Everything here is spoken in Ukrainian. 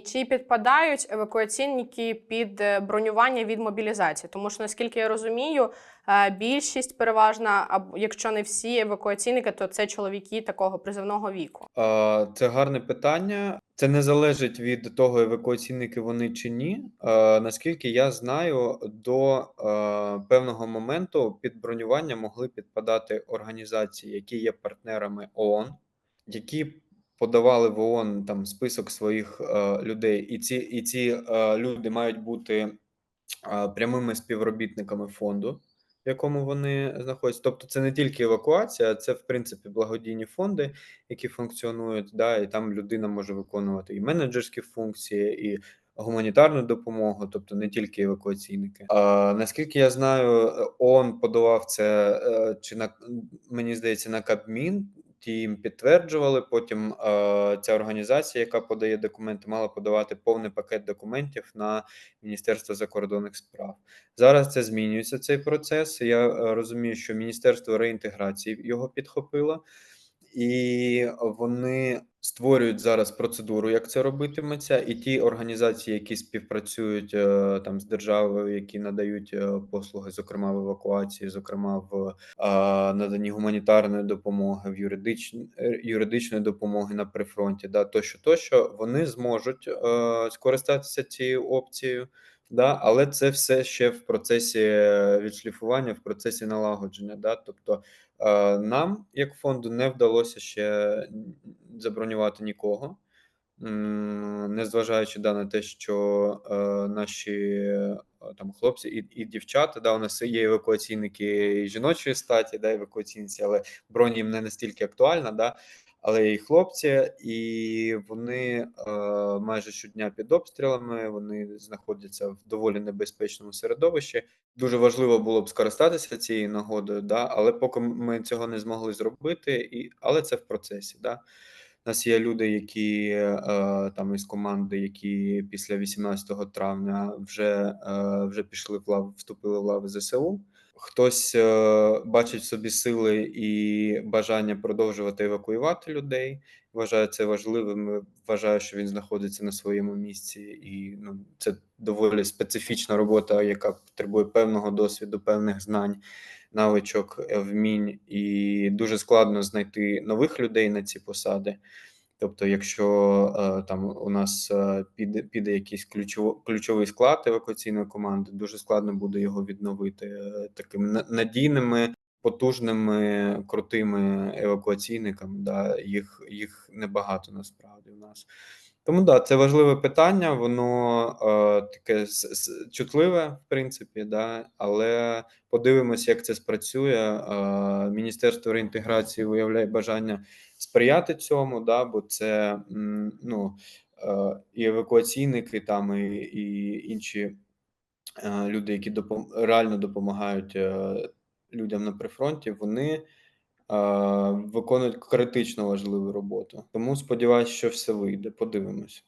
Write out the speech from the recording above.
Чи підпадають евакуаційники під е, бронювання від мобілізації? Тому що наскільки я розумію, е, більшість переважна, якщо не всі евакуаційники, то це чоловіки такого призовного віку. Це гарне питання. Це не залежить від того, евакуаційники вони чи ні. Наскільки я знаю, до певного моменту під бронювання могли підпадати організації, які є партнерами ООН, які подавали в ООН там список своїх е, людей, і ці, і ці е, люди мають бути е, прямими співробітниками фонду, в якому вони знаходяться. Тобто, це не тільки евакуація, це в принципі благодійні фонди, які функціонують. Да, і там людина може виконувати і менеджерські функції, і гуманітарну допомогу, тобто не тільки евакуаційники. А наскільки я знаю, ООН подавав це е, чи на мені здається на Кабмін. Ті їм підтверджували. Потім е, ця організація, яка подає документи, мала подавати повний пакет документів на Міністерство закордонних справ. Зараз це змінюється цей процес. Я е, розумію, що Міністерство реінтеграції його підхопило, і вони створюють зараз процедуру, як це робитиметься, і ті організації, які співпрацюють е, там з державою, які надають е, послуги, зокрема в евакуації, зокрема в е, наданні гуманітарної допомоги, в юридичної юридичної допомоги на прифронті, да тощо, тощо вони зможуть скористатися цією опцією. Да, але це все ще в процесі е, відшліфування, в процесі налагодження. Да, тобто е, нам, як фонду, не вдалося ще забронювати нікого, незважаючи да, на те, що е, наші там хлопці і, і дівчата, да, у нас є евакуаційники і жіночої статі, да, евакуаційниці, але бронь їм не настільки актуальна, да, але і хлопці, і вони е, майже щодня під обстрілами, вони знаходяться в доволі небезпечному середовищі. Дуже важливо було б скористатися цією нагодою, да, але поки ми цього не змогли зробити, і, але це в процесі. Да. У нас є люди, які е, там із команди, які після 18 травня вже, е, вже пішли в лав, вступили в лави ЗСУ. Хтось е, бачить собі сили і бажання продовжувати евакуювати людей. Вважає це важливим. Вважаю, що він знаходиться на своєму місці, і ну, це доволі специфічна робота, яка потребує певного досвіду, певних знань, навичок, е, вмінь, і дуже складно знайти нових людей на ці посади. Тобто, якщо е, там у нас е, піде, піде якийсь ключово, ключовий склад евакуаційної команди, дуже складно буде його відновити е, такими на- надійними, потужними, крутими евакуаційниками. Да, їх, їх небагато насправді у нас. Тому да, це важливе питання, воно е, таке чутливе, в принципі, да, але подивимося, як це спрацює. Е, Міністерство реінтеграції виявляє бажання сприяти цьому, да, бо це м, ну, е, і евакуаційники, там, і, і інші е, люди, які допом реально допомагають е, людям на прифронті, вони е, виконують критично важливу роботу. Тому сподіваюся, що все вийде. Подивимось.